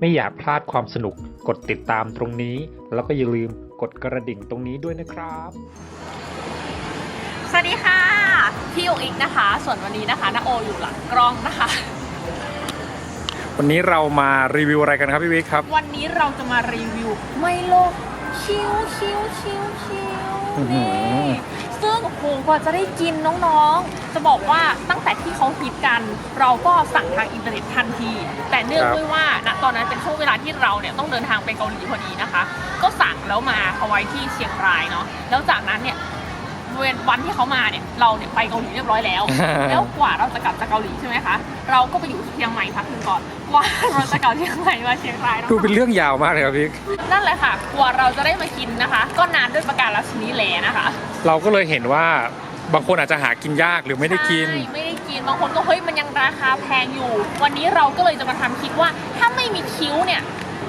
ไม่อยากพลาดความสนุก กดติดตามตรงนี้ แล้วก็อย่าลืมกดกระดิ่งตรงนี้ด้วยนะครับ สวัสดีค่ะ พี่อุกอิกนะคะ ส่วนวันนี้นะคะนาโออยู่หลังกล้องนะคะ วันนี้เรามารีวิวอะไรกันครับพี่วิกครับ วันนี้เราจะมารีวิว ไมโลชิวชิวชิวชิวอื้อหืนี่อ ซึ่งโอ้โหกว่าจะได้กินน้องๆ จะบอกว่าตั้งแต่ที่เขาฮิตกัน เราก็สั่งทางอินเทอร์เน็ตทันที แต่เนื่องด้วยว่าณตอนนั้นเป็นช่วงเวลาที่เราเนี่ยต้องเดินทางไปเกาหลีพอดีนะคะ ก็สั่งแล้วมาเอาไว้ที่เชียงรายเนาะแล้วจากนั้นเนี่ยเวนวันที่เขามาเนี่ยเราเนี่ยไปเกาหลีเรียบร้อยแล้ว แล้วกว่าเราจะกลับจากเกาหลีใช่ไหมคะเราก็ไปอยู่เชียงใหม่พักหนึ่งก่อนกว่าเราจะกลับเชียงใหม่มาเชียงรายเนอะดูเป็นเรื่องยาวมากเลยครับพี่วิกนั่นแหละค่ะกว่าเราจะได้มากินนะคะ ก็นานด้วยประการลัชนีแลนะคะ เราก็เลยเห็นว่าบางคนอาจจะหากินยากหรือไม่ได้กิน ใช่ไม่ได้กิน บางคนก็เฮ้ยมันยังราคาแพงอยู่ วันนี้เราก็เลยจะมาทำคลิปว่า ถ้าไม่มีคิ้วเนี่ย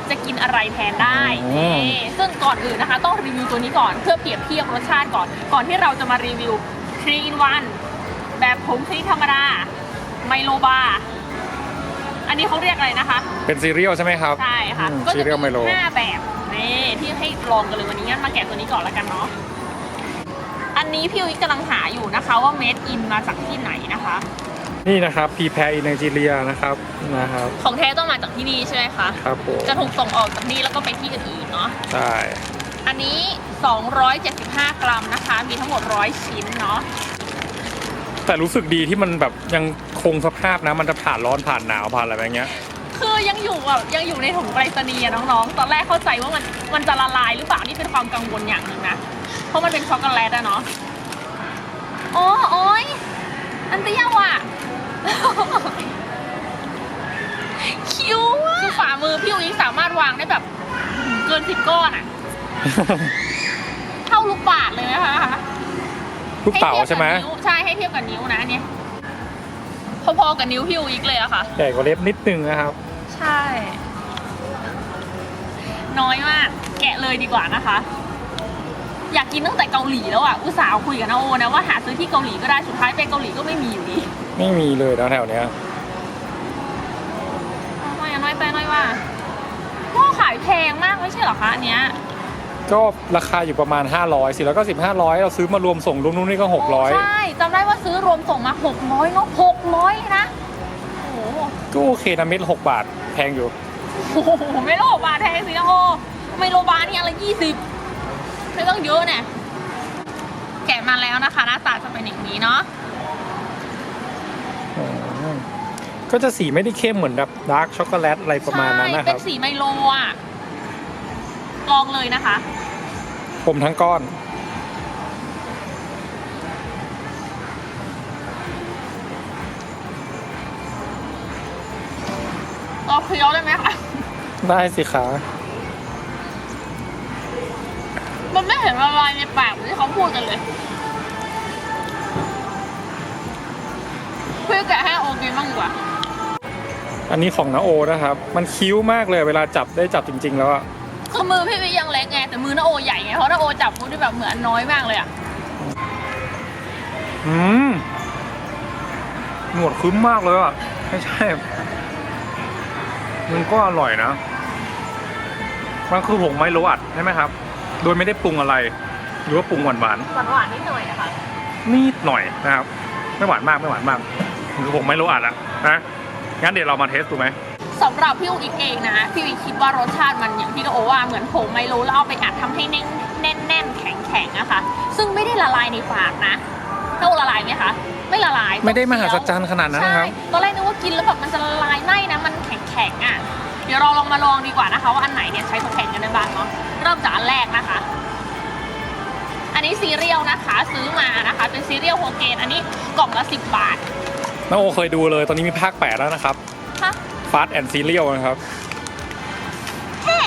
จะกินอะไรแทนได้อืม นี่ซึ่งก่อนอื่นนะคะ ต้องรีวิวตัวนี้ก่อนเพื่อเปรียบเทียบรสชาติก่อน ก่อนที่เราจะมารีวิว3 in 1แบบผงชนิดธรรมดา ไมโลบาร์อันนี้เขาเรียกอะไรนะคะ เป็นซีเรียลใช่ไหมครับใช่ค่ะ อืมก็ซีจะเรียลไมโลมีห้าแบบนี่ที่ให้ลองกันเลยวันนี้งั้นมาแกะตัวนี้ก่อนแล้วกันเนาะอั นนี้พี่วิกกำลังหาอยู่นะคะว่า made in มาจากที่ไหนนะคะ นี่นะครับพีแพร์อินไนจีเรียนะครับนะครับ ของแท้ต้องมาจากที่นี่ใช่ไหมคะครับผมจะถูกส่งออกจากนี่แล้วก็ไปที่อื่นๆเนาะใช่อันนี้ 275 กรัมนะคะ มีทั้งหมด 100 ชิ้นเนาะแต่รู้สึกดีที่มันแบบยังคงสภาพนะมันจะผ่านร้อนผ่านหนาวผ่านอะไรแบบเงี้ยคือยังอยู่แบบยังอยู่ในถุงไปรษณีย์อะน้องๆ ตอนแรกเข้าใจว่ามันมันจะละลายหรือเปล่านี่เป็นความกังวลอย่างหนึ่งนะ เพราะมันเป็นช็อกโกแลตอะเนาะอ๋อโอ้ยอันเตี้ยวอะคิ้วอะคือฝ่ามือพี่อุ้งสามารถวางได้แบบเกินสิบก้อนอะเท่าลูกบาทเลยนะคะลูกเต๋าใช่ไหมห้เทียบกับนิ้วใช่ให้เทียบกับนิ้วนะอันเนี้ยพอๆกับนิ้วพี่อุ้งเลยอะค่ะใหญ่กว่าเล็บนิดนึงนะครับ ใช่ น้อยมาก แกะเลยดีกว่านะคะ อยากกินตั้งแต่เกาหลีแล้วอะ อุตส่าห์คุยกับนาโอนะว่าหาซื้อที่เกาหลีก็ได้ สุดท้ายไปเกาหลีก็ไม่มีอยู่ดีไม่มีเลยนะแถวเนี้ยน้อยอะน้อยไปน้อยว่าก็ขายแพงมากไม่ใช่เหรอคะอันเนี้ย ก็ราคาอยู่ประมาณ 500สิแล้วก็15 500เราซื้อมารวมส่งรวมนู่นนี่ก็ 600 ใช่จำได้ว่าซื้อรวมส่งมา600เนาะ600เลยนะโอ้โหก็โอเคนะเม็ดละ6บาทแพงอยู่ โอ้โหไม่โลบาทแพงสินะโอไม่โลบาทนี่อะไรยี่สิบ ไม่ต้องเยอะเนี่ยแกะมาแล้วนะคะ หน้าตาจะเป็นอย่างนี้เนาะอืมก็จะสีไม่ได้เข้มเหมือนแบบดาร์กช็อกโกแลตอะไรประมาณนั้นนะใช่คเป็รับนสีไมโลอะ ลองเลยนะคะ ผมทั้งก้อนลองเคี้ยวได้ไหมคะ ได้สิคะ มันไม่เห็นละลายในปากเหมือนที่เขาพูดกันเลยพี่แกะให้โอเคบ้างดีกว่าอันนี้ของนาโอนะครับ มันคิ้วมากเลยเวลาจับได้จับจริง ๆ แล้วอะคือมือพี่วิยังเล็กไงแต่มือน้าโอใหญ่ไงเพราะน้าโอจับมือได้แบบเหมือนน้อยมากเลยอะอืมหนวดคึ้มมากเลยอะไม่ใช่ มันก็อร่อยนะ มันคือผงไมโลอัดใช่ไหมครับ โดยไม่ได้ปรุงอะไร หรือว่าปรุงหวานหวานหวานๆนิดหน่อยนะคะๆนิดหน่อยนะครับ ไม่หวานมากไม่หวานมากมันคือผงไมโลอัดอะนะงั้นเดี๋ยวเรามาเทสดูไหมสำหรับพี่อุกอีกเองนะพี่วิคิดว่ารสชาติมันอย่างที่น้าโอว่าเหมือนผงไมโลแล้วเอาไปอัดทำให้แน่นแน่นแน่นแข็งแข็งๆอะค่ะซึ่งไม่ได้ละลายในปากนะน้าโอละลายไหมคะไม่ละลาย ไม่ได้มหัศจรรย์ขนาดนั้นนะครับใช่ตอนแรกนึกว่ากินแล้วแบบมันจะละลายไม่นะมันแข็งแข็งๆอะเดี๋ยวเราลองมาลองดีกว่านะคะ ว่าอันไหนเนี่ยใช้ทดแทนกันได้บ้างเนาะเริ่มจากอันแรกนะคะ อันนี้ซีเรียลนะคะซื้อมานะคะ เป็นซีเรียลโฮเกนอันนี้กล่องละสิบบาทน้าโอเคยดูเลยตอนนี้มีภาคแปดแล้วนะครับฮะฟาสแอนด์ซีเรียลนะครับแค่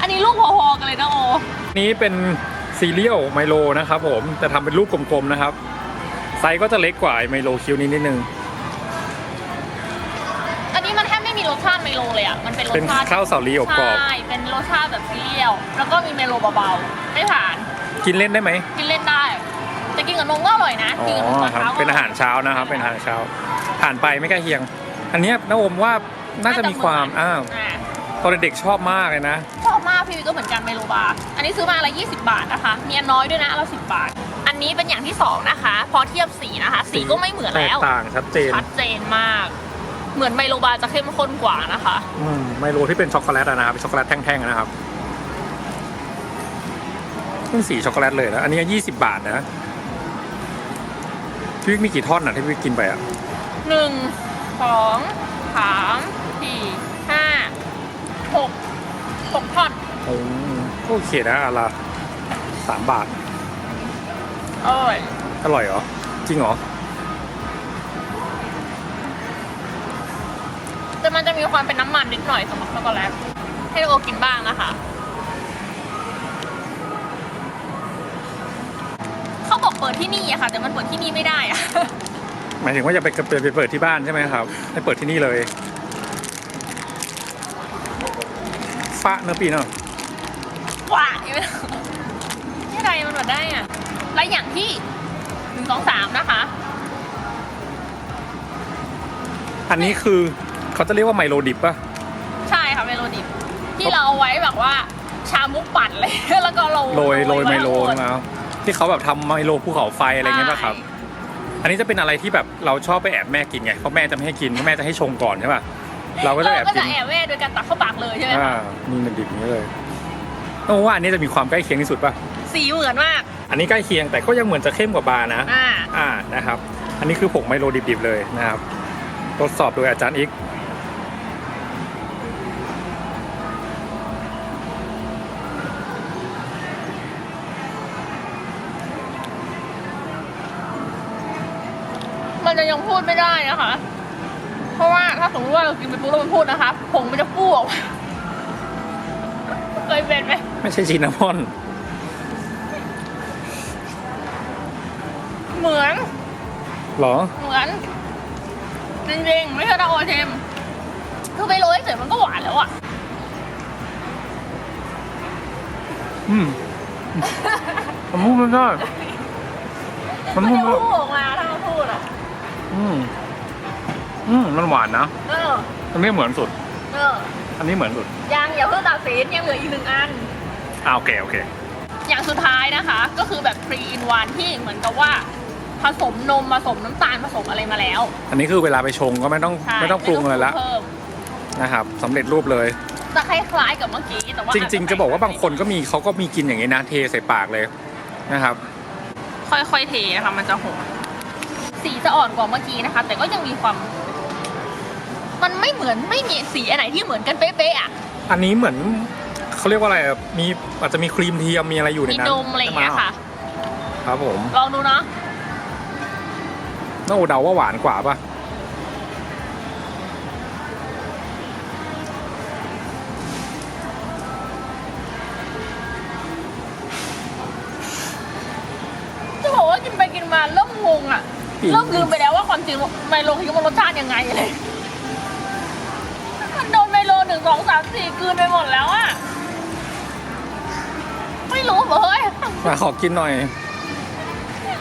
อันนี้ลูกพอๆกันเลยนะโอนี้เป็นซีเรียลไมโลนะครับผมแต่ทำเป็นรูปกลมๆนะครับ ไซส์ก็จะเล็กกว่าไอ้ไมโลคิวนี้นิดนึง อันนี้มันแทบไม่มีรสชาติไมโลเลยอะ มันเป็นรสเป็นชาติข้าวสาลีอบกรอบ ใช่ เป็นรสชาติแบบซีเรียลแล้วก็มีเมโลเบาๆ ไม่ผ่าน กินเล่นได้ไหมกินเล่นได้ แต่กินกับนมก็อร่อยนะ อ๋กินกับนมอตอนครับ เช้าก็เป็นอาหารเช้านะครับ เป็นอาหารเช้า ผ่านไปไม่ใกล้เคียง อันเนี้ยน้าอมว่าน่าจะมีความน่าจะเหมือนอ้าวอ่าตอนเด็กๆชอบมากเลยนะ ชอบมากพี่วิก็เหมือนกันไมโลบาร์อันนี้ซื้อมาละ20 บาทนะคะ มีอันน้อยด้วยนะอันละ10 บาท อันนี้เป็นอย่างที่สองนะคะ พอเทียบสีนะคะ สีก็ไม่เหมือนแตแล้กวต่างชัดเจน ชัดเจนมาก เหมือนไมโลบาร์จะเข้มข้นกว่านะคะ อืมไมโลที่เป็นช็อกโกแลตอะนะครับเป็นช็อกโกแลตแท่งๆอะนะครับเป็นสีช็อกโกแลตเลยนะอันนี้ยี่สิบบาทนะพี่วิกมีกี่ท่อนอะที่พี่วิกกินไปอะหนึ่งสองสามสี่ห้าหกหกท่อนโอ้โอเคนะอนละสามบาทเอ้ยอร่อยเหรอจริงเหรอ ความเป็นน้ำมันนิดหน่อยสำหรับช็อกโกแลตให้เรากินบ้างนะคะเขาบอกเปิดที่นี่อะค่ะ แต่มันเปิดที่นี่ไม่ได้อะหมายถึงว่าอย่าไปเปิดไปเปิดที่บ้านใช่ไหมครับ ให้เปิดที่นี่เลยฟ้าเนื้อปีเนาะกว่านี่ไม่ที่ไรมันแบบได้อะและอย่างที่หนึ่งสองสามนะคะ อันนี้คือ เขาจะเรียกว่าไมโลดิบป่ะ ใช่ค่ะเมโลดิบที่เราเอาไว้แบบว่าชามุกปั่นเลย แล้วก็โรยโรยโรยไมโลว้ใช่ไหมครับที่เขาแบบทำไมโลภูเขาไฟอะไรเงี้ยป่ะครับใช่อันนี้จะเป็นอะไรที่แบบเราชอบไปแอบแม่กินไงเพราะแม่จะไม่ให้กินเพราะแม่จะให้ชงก่อนใช่ป่ะเราก็จะแอบก็กิจะนแอบแม่โดยการตักเข้าปากเลยใช่ไหมอ่าคะนี่มันดิบอย่างนี้เลยต้องบอกว่าอันนี้จะมีความใกล้เคียงที่สุดป่ะสีเหมือนมาก อันนี้ใกล้เคียงแต่ก็ยังเหมือนจะเข้มกว่าบาร์นะอ่าอ่านะครับ อันนี้คือผงไมโลดิบๆเลยนะครับทดสอบโดยอาจารย์อีก จะยังพูดไม่ได้นะคะ เพราะว่าถ้าสมมติว่าเรากินไปปุ๊บแล้วมันพูดนะคะผงมันจะฟูออกมาเคยเป็นไหมไม่ใช่ชินนามอนเหมือนเหรอ เหมือน จริงๆ ไม่ใช่ตะโอเทมคือไปโรยเฉยๆมันก็หวานแล้วอะ อืมมันพูดไม่ได้มันมันพูดจะไม่พูดออกมาถ้าเราพูดอะ อืมอืมมันหวานนะเออ อันนี้เหมือนสุด เออ อันนี้เหมือนสุดยังอย่าเพิ่งตัดสินยังเหลืออีกหนึ่งอัน อ่าโอเคโอเค อย่างสุดท้ายนะคะ ก็คือแบบ3 in 1ที่เหมือนกับว่า ผสมนมผสมน้ำตาลผสมอะไรมาแล้วอันนี้คือเวลาไปชงก็ไม่ต้องใช่ไม่ต้องปรุงอะไรละม่ต้งปรุงเพิ่มนะครับสำเร็จรูปเลย จะคล้ายๆกับเมื่อกี้แต่ว่าจริง ๆ จะบอกว่าบางคนก็มีเขาก็มีกินอย่างนี้นะเทใส่ปากเลยนะครับ ค่อยๆเทนะคะมันจะหอม สีจะอ่อนกว่าเมื่อกี้นะคะ แต่ก็ยังมีความ มันไม่เหมือนไม่มีสีอันไหนที่เหมือนกันเป๊ะๆอะ อันนี้เหมือนเขาเรียกว่าอะไรอะมีอาจจะมีครีมเทียมมีอะไรอยู่ในมีนั้นนมอะไรอย่างเงี้ยค่ะ ครับผมลองดูเนาะน้าโอเดาว่าหวานกว่าป่ะจะ ริงเริ่มลืมไปแล้วว่าความจริงไมโลคิดว่ารสชาติยังไงเลย มันโดนไมโลหนึ่งสองสามสี่กลืนไปหมดแล้วอะไม่รู้เหรอเฮ้ยมาขอกินหน่อย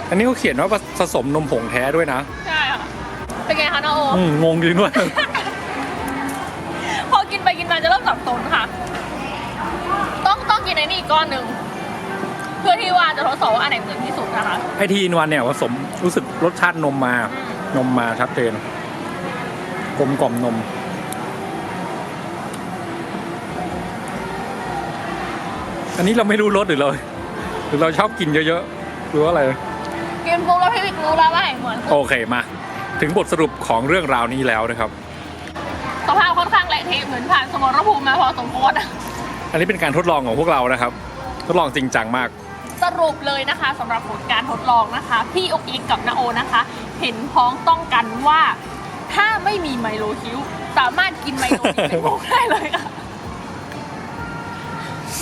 อันนี้เขาเขียนว่าผสมนมผงแท้ด้วยนะ ใช่ค่ะ เป็นไงคะน้าโออืมงงจริงด้วย พอกินไปกินมาจะเริ่มสับสนค่ะ ต้องต้องกินไอ้นี่อีกก้อนหนึ่ง เพื่อที่ว่าจะทดสอบว่าอันไหนเหมือนที่สุดนะคะไอทีนวันเนี่ยผสมรู้สึกรสชาตินมมาอืมนมมาชัดเจนกลมกล่อมนม อันนี้เราไม่รู้รสหรือเราหรือเราชอบกินเยอะๆหรือว่าอะไร กินปุ๊บแล้วพี่วิกรู้แล้วว่าไหนเหมือนโอเคมา ถึงบทสรุปของเรื่องราวนี้แล้วนะครับ สภาพค่อนข้างเละเทะเหมือนผ่านสมรภูมิมาพอสมควรอันนี้เป็นการทดลองของพวกเรานะครับ ทดลองจริงจังมาก สรุปเลยนะคะสำหรับผลการทดลองนะคะ พี่อกอีกกับนาโอนะคะ เห็นพ้องต้องกันว่า ถ้าไม่มีไมโลคิวสามารถกินไมโลที่เป็นวงได้เลยค่ะ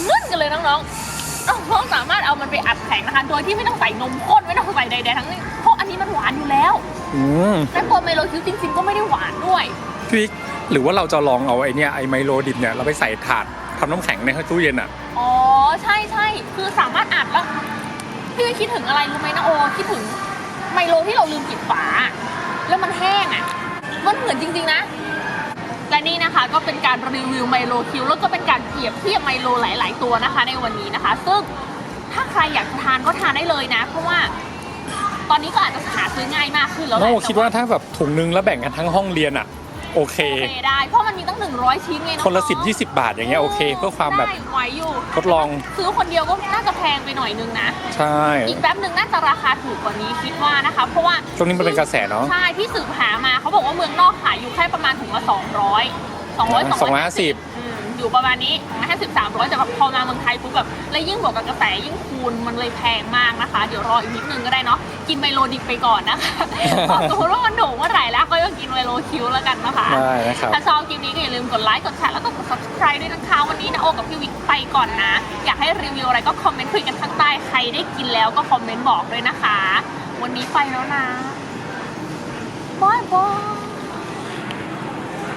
เงื่อนกันเลยน้องๆน้องๆสามารถเอามันไปอัดแข็งนะคะโดยที่ไม่ต้องใส่นมข้นไม่ต้องใส่ใดๆทั้งนี้เพราะอันนี้มันหวานอยู่แล้วอืมและตัวไมโลคิวจริงๆก็ไม่ได้หวานด้วยพี่วิกหรือว่าเราจะลองเอาไอเนี่ยไอไมโลดิบเนี่ยเราไปใส่ถาดทำน้ำแข็งในตู้เย็นอะอ๋อ ใช่ใช่คือสามารถอัดแล้วพี่คิดถึงอะไรรู้ไหมนะโอคิดถึงไมโลที่เราลืมปิดฝา แล้วมันแห้งอะ มันเหมือนจริง ๆ นะ และนี่นะคะก็เป็นการรีวิวไมโลคิวแล้วก็เป็นการเปรียบเทียบไมโลหลาย ๆ ตัวนะคะ ในวันนี้นะคะ ซึ่งถ้าใครอยากทานก็ทานได้เลยนะ เพราะว่าตอนนี้ก็อาจจะหาซื้อง่ายมากขึ้นแล้วแหน้องละโอคิดว่าถ้าแบบถุงนึงแล้วแบ่งกันทั้งห้องเรียนอะ โอเค โอเคได้ เพราะมันมีตั้ง 100 ชิ้นไงน้องๆคนละสิบยี่สิบบาทอย่างเงี้ยโอเค เพื่อความแบบได้ไหวอยู่ทดลอง ซื้อคนเดียวก็น่าจะแพงไปหน่อยนึงนะ ใช่ อีกแป๊บหนึ่งน่าจะราคาถูกกว่านี้คิดว่านะคะ เพราะว่าช่วงนี้มันเป็นกระแสเนาะ ใช่ที่สืบหามาเขาบอกว่าเมืองนอกขายอยู่แค่ประมาณถุงละ200 200ส องร้อยห้าสิบอืมอยู่ประมาณนี้ห้าสิบสามร้อยแต่แบบพอมาเมืองไทยปุ๊บแบบแล้วยิ่งบวกกับกระแสยิ่งคูณมันเลยแพงมากนะคะ เดี๋ยวรออีกนิดนึงก็ได้เนาะกินไมโลดิบไปก่อนนะคะพอสมมติว่ามันโด่งเมื่อไหร่แล้วก็ยังกินไมโลคิวแล้วกันนะคะได้นะครับถ้าชอบคลิปนี้ก็อย่าลืมกดไลค์กดแชร์แล้วก็กด subscribe ด้วยนะคะวันนี้นะโอกับพี่วิกไปก่อนนะ อยากให้รีวิวอะไรก็คอมเมนต์คุยกันข้างใต้ใครได้กินแล้วก็คอมเมนต์บอกด้วยนะคะ วันนี้ไปแล้วนะบายบาย